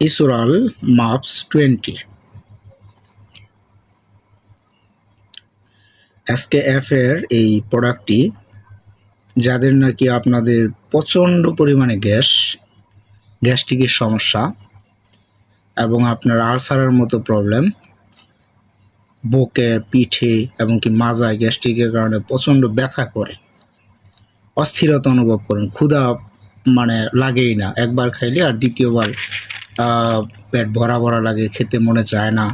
ইসোরাল মাপস twenty SK F এর এই প্রোডাক্টটি যাদের নাকি আপনাদের প্রচণ্ড পরিমাণে গ্যাস, গ্যাস্ট্রিকের সমস্যা এবং আপনার আলসারের মতো প্রবলেম বুকে পিঠে এবং কি মাজায় গ্যাস্ট্রিকের কারণে প্রচণ্ড ব্যথা করে। অস্থিরতা অনুভব করেন, ক্ষুধা মানে লাগেই না। একবার খাইলে আর দ্বিতীয়বার পেট ভরা ভরা লাগে, খেতে মনে চায় না।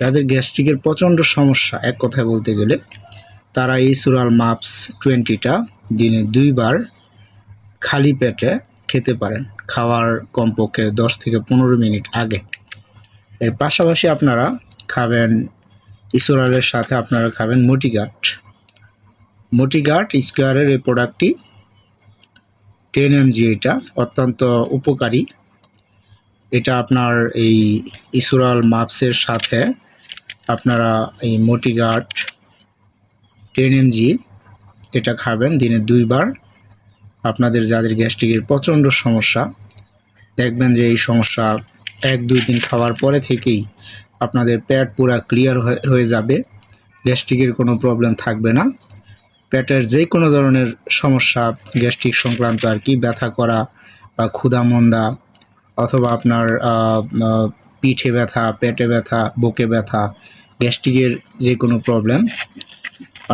যাদের গ্যাস্ট্রিকের প্রচণ্ড সমস্যা, এক কথায় বলতে গেলে, তারা এই সুরাল মাপস টোয়েন্টিটা দিনে দুইবার খালি পেটে খেতে পারেন। খাওয়ার কমপক্ষে দশ থেকে পনেরো মিনিট আগে। এর পাশাপাশি আপনারা খাবেন ইসোরালের সাথে আপনারা খাবেন মোটিগাট মোটিগাট স্কোয়ারের এই প্রোডাক্টটি টেন এমজি এটা, অত্যন্ত উপকারী। এটা আপনার এই ইসুরাল মাপসের সাথে আপনারা এই মোটিগাট টেন এমজি এটা খাবেন দিনে দুইবার। আপনাদের যাদের গ্যাস্ট্রিকের প্রচণ্ড সমস্যা, দেখবেন যে এই সমস্যা এক দুই দিন খাওয়ার পরে থেকেই আপনাদের পেট পুরা ক্লিয়ার হয়ে যাবে, গ্যাস্ট্রিকের কোনো প্রবলেম থাকবে না। পেটের যে কোনো ধরনের সমস্যা, গ্যাস্ট্রিক সংক্রান্ত আর কি, ব্যথা করা বা ক্ষুধা মন্দা অথবা আপনার পিঠে ব্যথা, পেটে ব্যথা, বুকে ব্যথা, গ্যাস্ট্রিকের যে কোনো প্রবলেম,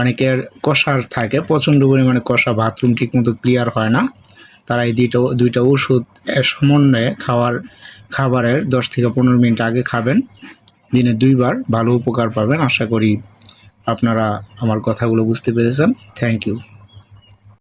অনেকের কষার থাকে, প্রচণ্ড পরিমাণে কষা, বাথরুম ঠিকমতো ক্লিয়ার হয় না। তারা এই দুইটা দুইটা ওষুধ সমন্বয়ে খাওয়ার, খাবারের দশ থেকে পনেরো মিনিট আগে খাবেন, দিনে দুইবার, ভালো উপকার পাবেন, আশা করি আপনারা আমার কথাগুলো বুঝতে পেরেছেন। Thank you